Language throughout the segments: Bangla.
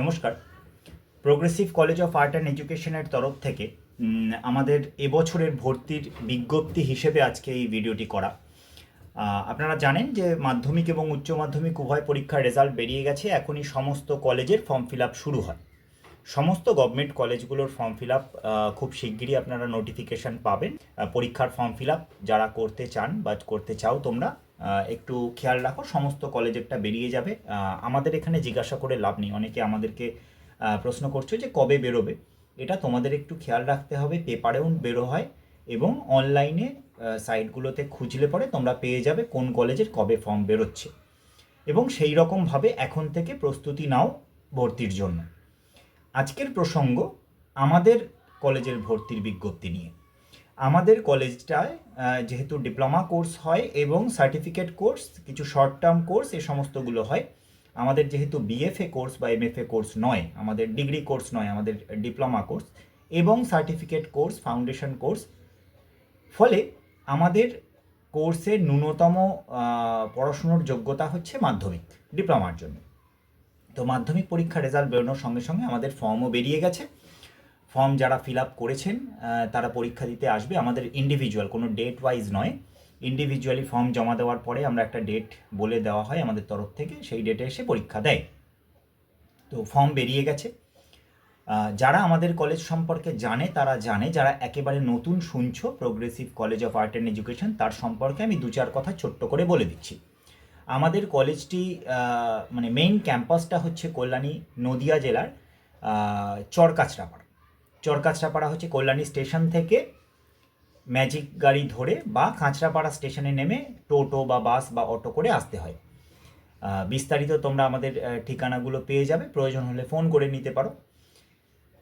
নমস্কার। Progressive college of art and এডুকেশনের তরফ থেকে আমাদের এবছরের ভর্তির বিজ্ঞপ্তি হিসেবে আজকে এই ভিডিওটি করা। আপনারা জানেন যে মাধ্যমিক এবং উচ্চ মাধ্যমিক উভয় পরীক্ষার রেজাল্ট বেরিয়ে গেছে, এখনই সমস্ত কলেজের ফর্ম ফিল আপ শুরু হয়। সমস্ত গভর্নমেন্ট কলেজগুলোর ফর্ম ফিল আপ খুব শিগগিরই আপনারা নোটিফিকেশন পাবেন পরীক্ষার ফর্ম ফিল আপ যারা করতে চান বা করতে চাও তোমরা একটু খেয়াল রাখো, সমস্ত কলেজেরটা বেরিয়ে যাবে। আমাদের এখানে জিজ্ঞাসা করে লাভ নেই। অনেকে আমাদেরকে প্রশ্ন করছ যে কবে বেরোবে? এটা তোমাদের একটু খেয়াল রাখতে হবে, পেপারেও বেরো হয় এবং অনলাইনে সাইটগুলোতে খুঁজলে পরে তোমরা পেয়ে যাবে কোন কলেজের কবে ফর্ম বেরোচ্ছে। এবং সেই রকমভাবে এখন থেকে প্রস্তুতি নাও ভর্তির জন্য। আজকের প্রসঙ্গ, আমাদের কলেজের ভর্তির বিজ্ঞপ্তি নিয়ে। আমাদের কলেজটায় যেহেতু ডিপ্লোমা কোর্স হয় এবং সার্টিফিকেট কোর্স, কিছু শর্ট টার্ম কোর্স, এ সমস্তগুলো হয়, আমাদের যেহেতু বিএফএ কোর্স বা এমএফএ কোর্স নয়, আমাদের ডিগ্রি কোর্স নয়, আমাদের ডিপ্লোমা কোর্স এবং সার্টিফিকেট কোর্স ফাউন্ডেশন কোর্স, ফলে আমাদের কোর্সের ন্যূনতম পড়াশুনোর যোগ্যতা হচ্ছে মাধ্যমিক, ডিপ্লোমার জন্য। তো মাধ্যমিক পরীক্ষার রেজাল্ট বেরোনোর সঙ্গে সঙ্গে আমাদের ফর্মও বেরিয়ে গেছে। ফর্ম যারা ফিল আপ করেছেন তারা পরীক্ষা দিতে আসবে। আমাদের ইন্ডিভিজুয়াল কোনো ডেট ওয়াইজ নয়। ইন্ডিভিজুয়ালি ফর্ম জমা দেওয়ার পরে আমরা একটা ডেট বলে দেওয়া হয় আমাদের তরফ থেকে। সেই ডেটে এসে পরীক্ষা দেয়। তো ফর্ম বেরিয়ে গেছে। যারা আমাদের কলেজ সম্পর্কে জানে, তারা জানে। যারা একেবারে নতুন শুনছো progressive college of art and education তার সম্পর্কে আমি দু চার কথা ছোট্ট করে বলে দিচ্ছি। আমাদের কলেজটি মানে মেইন ক্যাম্পাসটা হচ্ছে কল্যাণী নদিয়া জেলার চরকাছড়াপাড়া চরকাছড়াপাড়া হচ্ছে কল্যাণী স্টেশন থেকে ম্যাজিক গাড়ি ধরে বা কাঁচরাপাড়া স্টেশনে নেমে টোটো বা বাস বা অটো করে আসতে হয়। বিস্তারিত তোমরা আমাদের ঠিকানাগুলো পেয়ে যাবে। প্রয়োজন হলে ফোন করে নিতে পারো।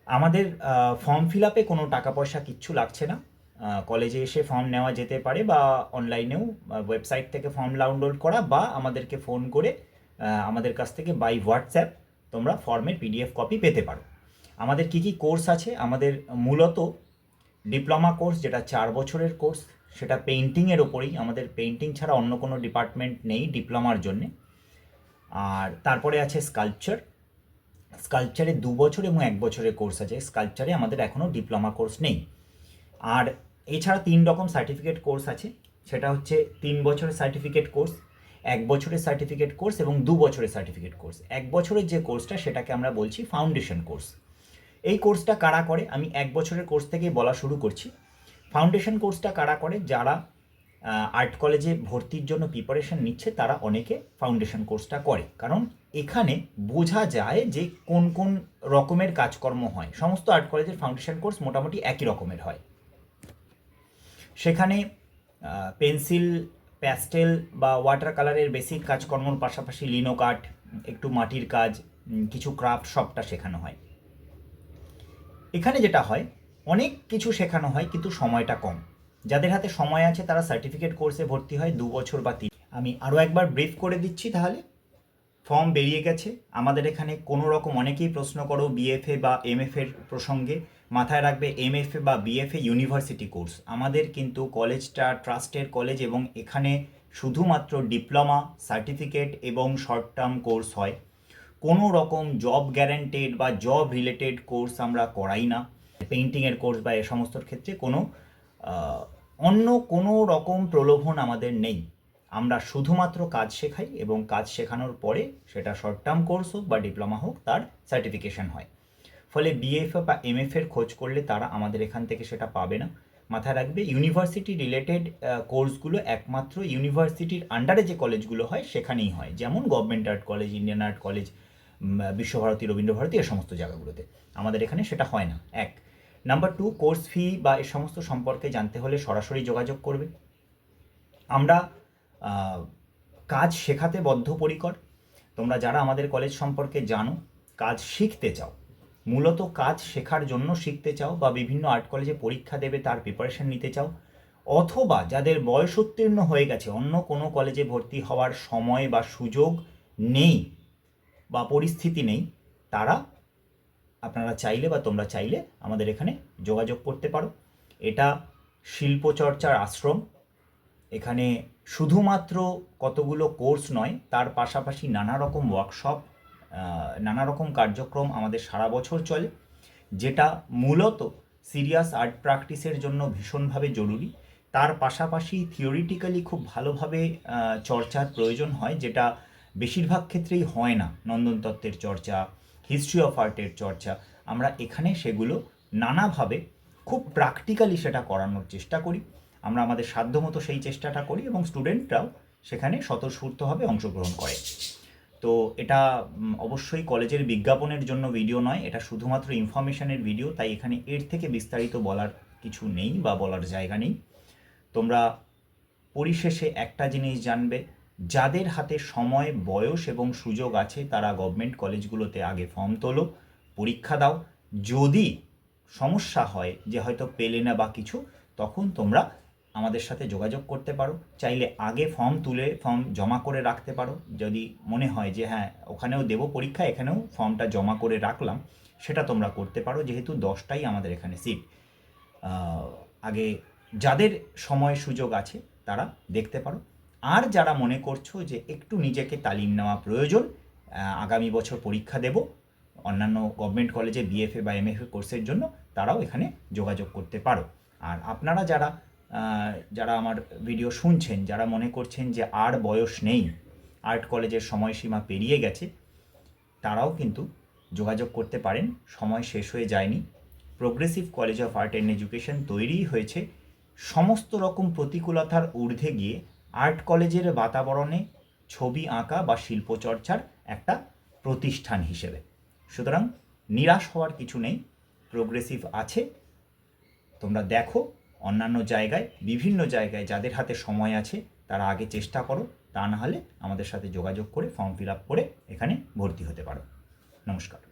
আমাদের ফর্ম ফিল আপে কোনো টাকা পয়সা কিচ্ছু লাগছে না। কলেজে এসে ফর্ম নেওয়া যেতে পারে বা অনলাইনেও ওয়েবসাইট থেকে ফর্ম ডাউনলোড করা বা আমাদেরকে ফোন করে আমাদের কাছ থেকে বাই হোয়াটসঅ্যাপ তোমরা ফর্মের পিডিএফ কপি পেতে পারো। আমাদের কি কি কোর্স আছে? আমাদের মূলত ডিপ্লোমা কোর্স, যেটা চার বছরের কোর্স, সেটা পেইন্টিংয়ের ওপরেই। আমাদের পেইন্টিং ছাড়া অন্য কোনো ডিপার্টমেন্ট নেই ডিপ্লোমার জন্যে। আর তারপরে আছে স্কাল্পচার স্কাল্পচারে দু বছর এবং এক বছরের কোর্স আছে। স্কাল্পচারে আমাদের এখনও ডিপ্লোমা কোর্স নেই। আর এছাড়া তিন রকম সার্টিফিকেট কোর্স আছে। সেটা হচ্ছে তিন বছরের সার্টিফিকেট কোর্স, এক বছরের সার্টিফিকেট কোর্স এবং দু বছরের সার্টিফিকেট কোর্স। এক বছরের যে কোর্সটা, সেটাকে আমরা বলছি ফাউন্ডেশন কোর্স। এই কোর্সটা কারা করে? আমি এক বছরের কোর্স থেকে বলা শুরু করছি। ফাউন্ডেশন কোর্সটা কারা করে? যারা আর্ট কলেজে ভর্তির জন্য প্রিপারেশন নিচ্ছে, তারা অনেকে ফাউন্ডেশন কোর্সটা করে। কারণ এখানে বোঝা যায় যে কোন কোন রকমের কাজকর্ম হয়। সমস্ত আর্ট কলেজের ফাউন্ডেশন কোর্স মোটামুটি একই রকমের হয়। সেখানে পেন্সিল প্যাস্টেল বা ওয়াটার কালারের বেসিক কাজকর্মর পাশাপাশি লিনো কাট একটু মাটির কাজ কিছু ক্রাফট সবটা শেখানো হয়। এখানে যেটা হয়, অনেক কিছু শেখানো হয় কিন্তু সময়টা কম। যাদের হাতে সময় আছে তারা সার্টিফিকেট কোর্সে ভর্তি হয় দু বছর বা তিন। আমি আরও একবার ব্রিফ করে দিচ্ছি তাহলে। ফর্ম বেরিয়ে গেছে। আমাদের এখানে কোনো রকম অনেকেই প্রশ্ন করো বিএফএ বা এমএফের প্রসঙ্গে। মাথায় রাখবে এমএফএ বা বিএফএ ইউনিভার্সিটি কোর্স আমাদের কিন্তু কলেজটা ট্রাস্টের কলেজ এবং এখানে শুধুমাত্র ডিপ্লোমা সার্টিফিকেট এবং শর্ট টার্ম কোর্স হয়। কোনো রকম জব গ্যারান্টেড বা জব রিলেটেড কোর্স আমরা করাই না। পেইন্টিংয়ের কোর্স বা এ সমস্তর ক্ষেত্রে কোনো অন্য কোনো রকম প্রলোভন আমাদের নেই। আমরা শুধুমাত্র কাজ শেখাই এবং কাজ শেখানোর পরে সেটা শর্ট টার্ম কোর্স হোক বা ডিপ্লোমা হোক, তার সার্টিফিকেশন হয়। ফলে বিএফএ বা এমএফ এর খোঁজ করলে তারা আমাদের এখান থেকে সেটা পাবে না। মাথায় রাখবে ইউনিভার্সিটি রিলেটেড কোর্সগুলো একমাত্র ইউনিভার্সিটির আন্ডারে যে কলেজগুলো হয়, সেখানেই হয়। যেমন government art college Indian art college Visva Bharati, Rabindra Bharati এ সমস্ত জায়গাগুলোতে। আমাদের এখানে সেটা হয় না। এক। নাম্বার টু, কোর্স ফি বা এ সমস্ত সম্পর্কে জানতে হলে সরাসরি যোগাযোগ করবে। আমরা কাজ শেখাতে বদ্ধপরিকর। তোমরা যারা আমাদের কলেজ সম্পর্কে জানো, কাজ শিখতে চাও। মূলত কাজ শেখার জন্য শিখতে চাও বা বিভিন্ন আর্ট কলেজে পরীক্ষা দেবে তার প্রিপারেশন নিতে চাও। অথবা যাদের বয়স উত্তীর্ণ হয়ে গেছে, অন্য কোনো কলেজে ভর্তি হওয়ার সময় বা সুযোগ নেই বা পরিস্থিতি নেই, তারা আপনারা চাইলে বা তোমরা চাইলে আমাদের এখানে যোগাযোগ করতে পারো। এটা শিল্পচর্চার আশ্রম। এখানে শুধুমাত্র কতগুলো কোর্স নয়, তার পাশাপাশি নানা রকম ওয়ার্কশপ নানা রকম কার্যক্রম আমাদের সারা বছর চলে, যেটা মূলত সিরিয়াস আর্ট প্র্যাকটিসের জন্য ভীষণভাবে জরুরি। তার পাশাপাশি থিওরিটিক্যালি খুব ভালোভাবে চর্চার প্রয়োজন হয়, যেটা বেশিরভাগ ক্ষেত্রেই হয় না নন্দন তত্ত্বের চর্চা হিস্ট্রি অফ আর্টের চর্চা। আমরা এখানে সেগুলো নানাভাবে খুব প্র্যাকটিক্যালি সেটা করানোর চেষ্টা করি। আমরা আমাদের সাধ্যমতো সেই চেষ্টাটা করি এবং স্টুডেন্টরাও সেখানে স্বতঃস্ফূর্তভাবে অংশগ্রহণ করে। তো এটা অবশ্যই কলেজের বিজ্ঞাপনের জন্য ভিডিও নয়, এটা শুধুমাত্র ইনফরমেশনের ভিডিও তাই এখানে এর থেকে বিস্তারিত বলার কিছু নেই বা বলার জায়গা নেই। তোমরা পরিশেষে একটা জিনিস জানবে যাদের হাতে সময়, বয়স এবং সুযোগ আছে, তারা গভর্নমেন্ট কলেজগুলোতে আগে ফর্ম তোলো, পরীক্ষা দাও। যদি সমস্যা হয় যে হয়তো পেলে না বা কিছু, তখন তোমরা আমাদের সাথে যোগাযোগ করতে পারো। চাইলে আগে ফর্ম তুলে ফর্ম জমা করে রাখতে পারো। যদি মনে হয় যে হ্যাঁ ওখানেও দেবো পরীক্ষা, এখানেও ফর্মটা জমা করে রাখলাম, সেটা তোমরা করতে পারো। যেহেতু দশটাই আমাদের এখানে সিট আগে যাদের সময়, সুযোগ আছে, তারা দেখতে পারো। আর যারা মনে করছ যে একটু নিজেকে তালিম নেওয়া প্রয়োজন আগামী বছর পরীক্ষা দেব, অন্যান্য গভর্নমেন্ট কলেজে বিএফএ বা এমএফএ কোর্সের জন্য, তারাও এখানে যোগাযোগ করতে পারো। আর আপনারা যারা যারা আমার ভিডিও শুনছেন, যারা মনে করছেন যে আর বয়স নেই আর্ট কলেজের সময়সীমা পেরিয়ে গেছে, তারাও কিন্তু যোগাযোগ করতে পারেন, সময় শেষ হয়ে যায়নি। Progressive college of art and education তৈরিই হয়েছে। সমস্ত রকম প্রতিকূলতার ঊর্ধ্বে গিয়ে আর্ট কলেজের বাতাবরণে ছবি আঁকা বা শিল্পচর্চার একটা প্রতিষ্ঠান হিসেবে। সুতরাং নিরাশ হওয়ার কিছু নেই প্রোগ্রেসিভ আছে। তোমরা দেখো, অন্যান্য জায়গায়, বিভিন্ন জায়গায় যাদের হাতে সময় আছে, তারা আগে চেষ্টা করো, তা না হলে আমাদের সাথে যোগাযোগ করে ফর্ম ফিল আপ করে এখানে ভর্তি হতে পারো। নমস্কার।